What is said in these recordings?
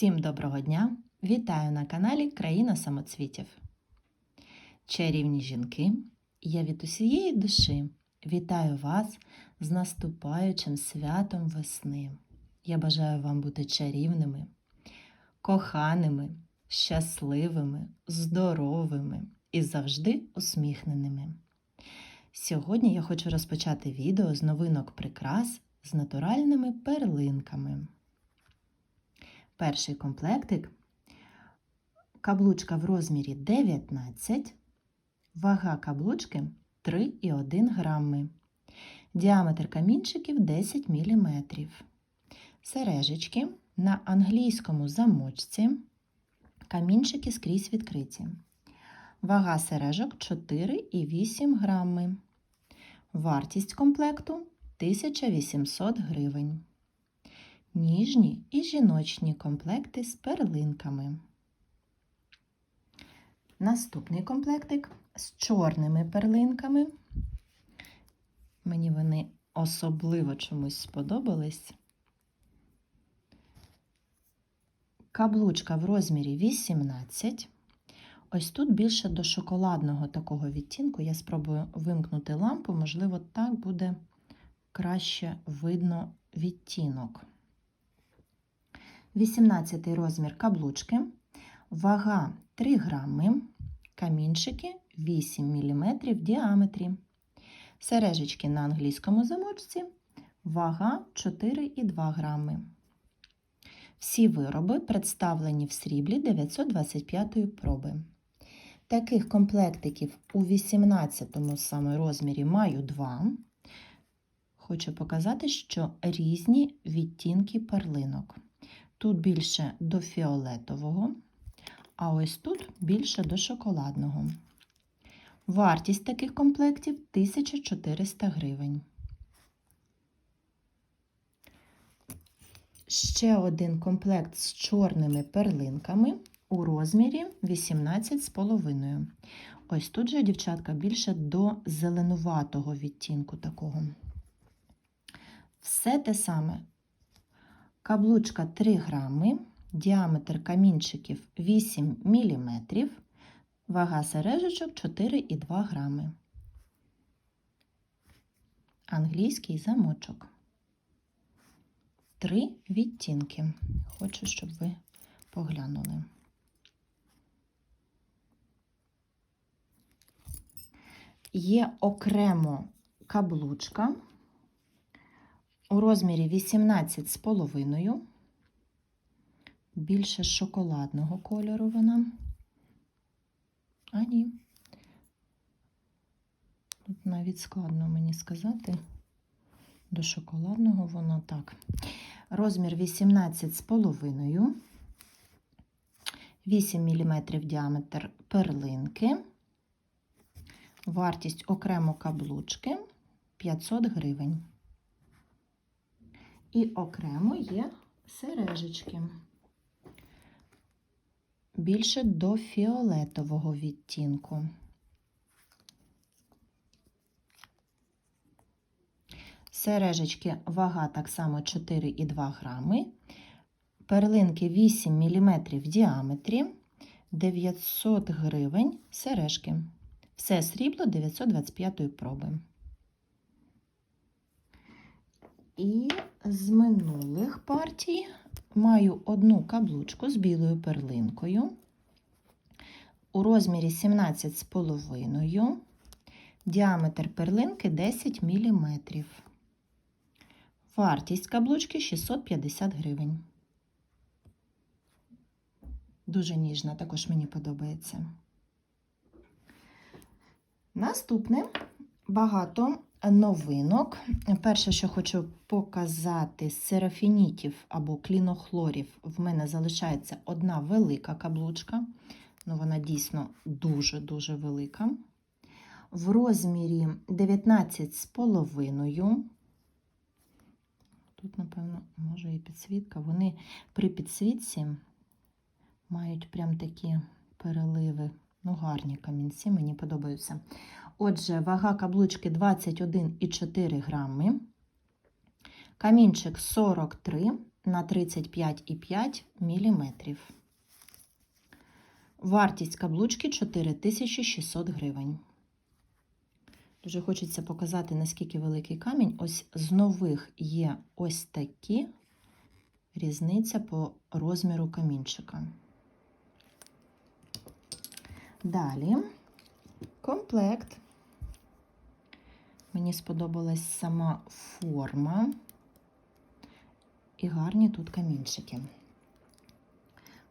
Всім доброго дня! Вітаю на каналі Країна самоцвітів. Чарівні жінки, я від усієї душі вітаю вас з наступаючим святом весни. Я бажаю вам бути чарівними, коханими, щасливими, здоровими і завжди усміхненими. Сьогодні я хочу розпочати відео з новинок прикрас з натуральними перлинками. Перший комплектик. Каблучка в розмірі 19, вага каблучки 3,1 грами, діаметр камінчиків 10 мм, сережечки на англійському замочці, камінчики скрізь відкриті. Вага сережок 4,8 грами. Вартість комплекту 1800 гривень. Ніжні і жіночні комплекти з перлинками. Наступний комплектик з чорними перлинками. Мені вони особливо чомусь сподобались. Каблучка в розмірі 18. Ось тут більше до шоколадного такого відтінку. Я спробую вимкнути лампу, можливо, так буде краще видно відтінок. 18 розмір каблучки, вага 3 грами, камінчики 8 мм в діаметрі, сережечки на англійському замочці, вага 4,2 грами. Всі вироби представлені в сріблі 925 проби. Таких комплектиків у 18 саме розмірі маю два. Хочу показати, що різні відтінки перлинок. Тут більше до фіолетового, а ось тут більше до шоколадного. Вартість таких комплектів 1400 гривень. Ще один комплект з чорними перлинками у розмірі 18,5. Ось тут же, дівчатка, більше до зеленуватого відтінку такого. Все те саме Каблучка 3 грами, діаметр камінчиків 8 мм, вага сережечок 4,2 грами. Англійський замочок. Три відтінки. Хочу, щоб ви поглянули. Є окремо каблучка у розмірі 18 з половиною, більше шоколадного кольору вона. А ні. Тут навіть складно мені сказати. До шоколадного воно так. Розмір 18 з половиною, 8 мм діаметр перлинки, вартість окремо каблучки 500 гривень. І окремо є сережечки. Більше до фіолетового відтінку. Сережечки вага так само 4,2 грами. Перлинки 8 мм в діаметрі, 900 гривень сережки. Все срібло 925 проби. І з минулих партій маю одну каблучку з білою перлинкою у розмірі 17,5, діаметр перлинки 10 мм. Вартість каблучки 650 гривень. Дуже ніжна, також мені подобається. Наступне багато новинок. Перше, що хочу показати, з серафінітів або клінохлорів, в мене залишається одна велика каблучка. Ну, Вона дійсно дуже-дуже велика. В розмірі 19,5. Тут, напевно, може і підсвітка. Вони при підсвітці мають прям такі переливи. Ну, гарні камінці, мені подобаються. Отже, вага каблучки 21,4 грами. Камінчик 43, на 35,5 мм. Вартість каблучки 4600 гривень. Дуже хочеться показати, наскільки великий камінь. Ось з нових є ось такі різниця по розміру камінчика. Далі комплект. Мені сподобалась сама форма і гарні тут камінчики.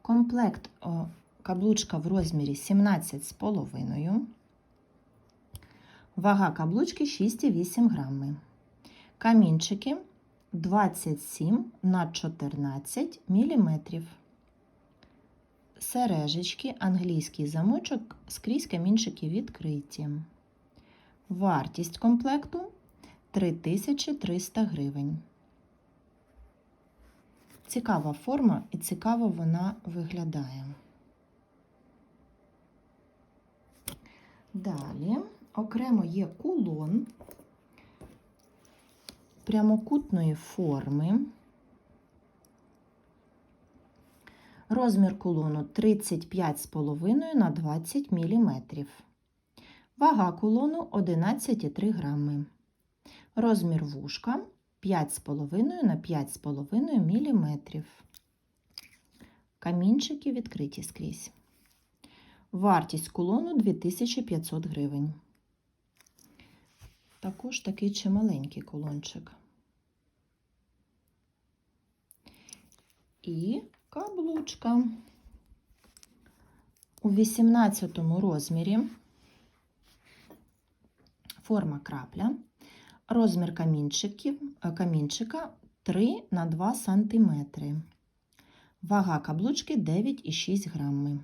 Комплект о, каблучка в розмірі 17,5. Вага каблучки 6,8 грами. Камінчики 27 на 14 міліметрів. Сережечки, англійський замочок, скрізь камінчики відкриті. Вартість комплекту 3300 гривень. Цікава форма і цікаво вона виглядає. Далі окремо є кулон прямокутної форми. Розмір кулону 35,5 на 20 мм. Вага кулону 11,3 грами. Розмір вушка 5,5 на 5,5 мм. Камінчики відкриті скрізь. Вартість кулону 2500 гривень. Також такий чималенький кулончик. І каблучка. У 18 розмірі форма крапля, розмір камінчиків, камінчика 3 на 2 см. Вага каблучки 9,6 грами.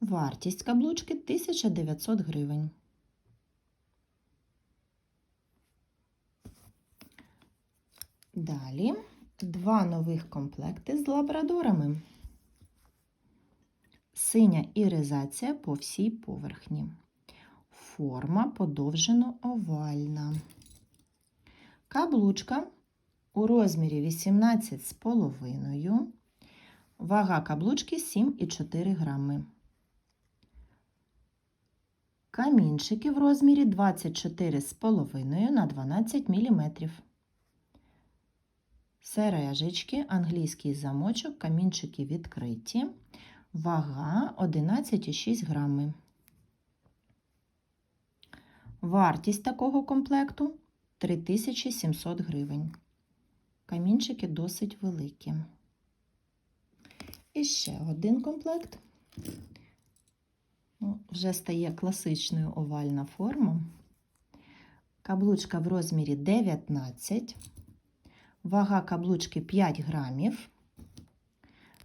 Вартість каблучки 1900 гривень. Далі два нових комплекти з лабрадорами. Синя іризація по всій поверхні. Форма подовжено овальна. Каблучка у розмірі 18,5. Вага каблучки 7,4 грами. Камінчики в розмірі 24,5 на 12 мм. Сережечки, англійський замочок, камінчики відкриті. Вага 11,6 грами. Вартість такого комплекту 3700 гривень. Камінчики досить великі. І ще один комплект. Ну, Вже стає класичною овальна форма. Каблучка в розмірі 19. Вага каблучки 5 грамів.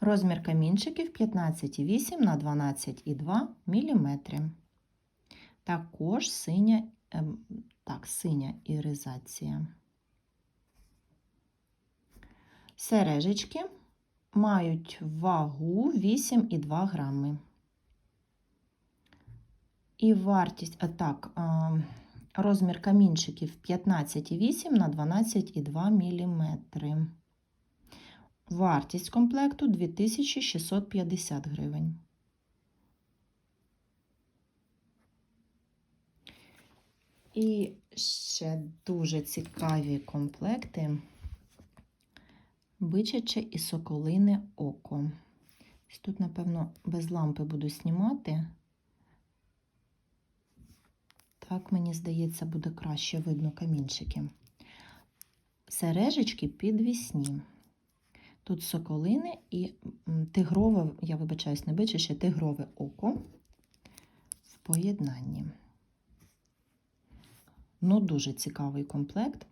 Розмір камінчиків 15,8 на 12,2 мм. Також синя, ем, так, синя іризація. Сережечки мають вагу 8,2 грами. І вартість, а так, розмір камінчиків 15,8 на 12,2 мм. Вартість комплекту 2650 гривень. І ще дуже цікаві комплекти бичаче і соколине око. Тут, напевно, без лампи буду знімати. Так, мені здається, буде краще видно камінчики. Сережечки підвісні. Тут соколини і тигрове, я вибачаюсь, не бичаче, тигрове око в поєднанні. Ну, дуже цікавий комплект.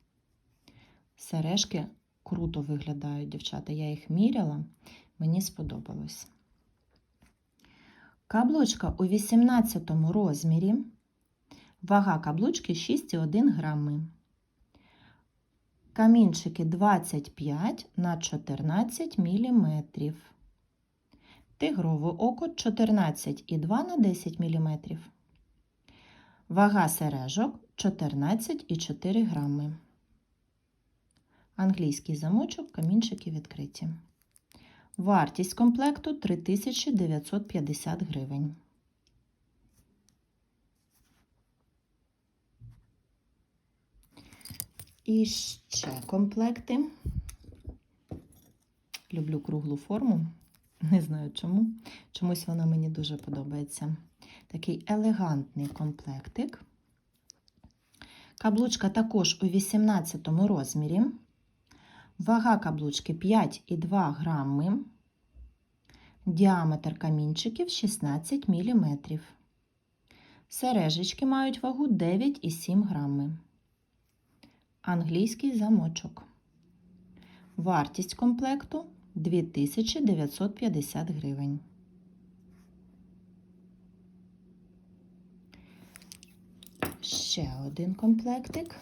Сережки круто виглядають, дівчата. Я їх міряла, мені сподобалось. Каблучка у 18 розмірі. Вага каблучки 6,1 грами. Камінчики 25 на 14 мм. Тигрове око 14,2 на 10 мм. Вага сережок 14,4 грами. Англійський замочок, камінчики відкриті. Вартість комплекту 3950 гривень. І ще комплекти. Люблю круглу форму. Не знаю чому. Чомусь вона мені дуже подобається. Такий елегантний комплектик. Каблучка також у 18 розмірі. Вага каблучки 5,2 грами. Діаметр камінчиків 16 мм. Сережечки мають вагу 9,7 грами. Англійський замочок. Вартість комплекту 2950 гривень. Ще один комплектик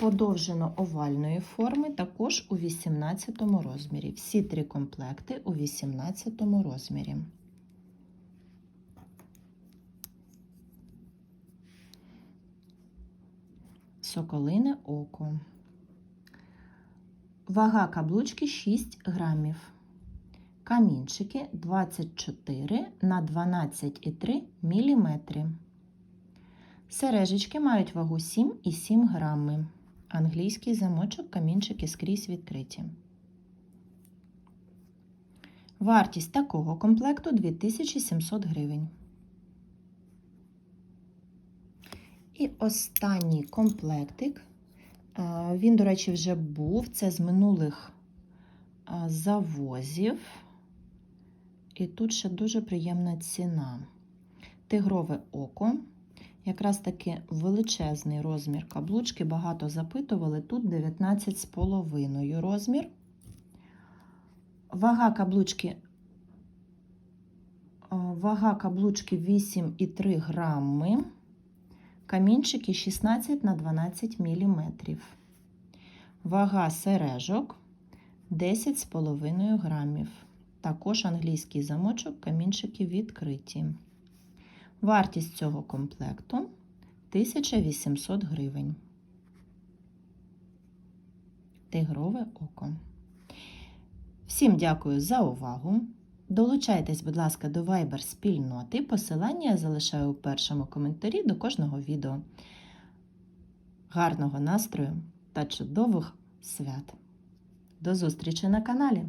подовжено овальної форми, також у 18 розмірі. Всі три комплекти у 18 розмірі. Соколине око. Вага каблучки 6 грамів. Камінчики 24 на 12,3 мм. Сережечки мають вагу 7,7 грами. Англійський замочок, камінчики скрізь відкриті. Вартість такого комплекту 2700 гривень. І останній комплектик. Е, Він, до речі, вже був. Це з минулих е, завозів. І тут ще дуже приємна ціна. Тигрове око. Якраз таки величезний розмір каблучки, багато запитували. Тут 19,5 розмір. Вага каблучки, е, вага каблучки 8,3 грами. Камінчики 16 на 12 мм. Вага сережок 10,5 грамів. Також англійський замочок, камінчики відкриті. Вартість цього комплекту 1800 гривень. Тигрове око. Всім дякую за увагу. Долучайтесь, будь ласка, до Viber спільноти. Посилання я залишаю у першому коментарі до кожного відео. Гарного настрою та чудових свят! До зустрічі на каналі!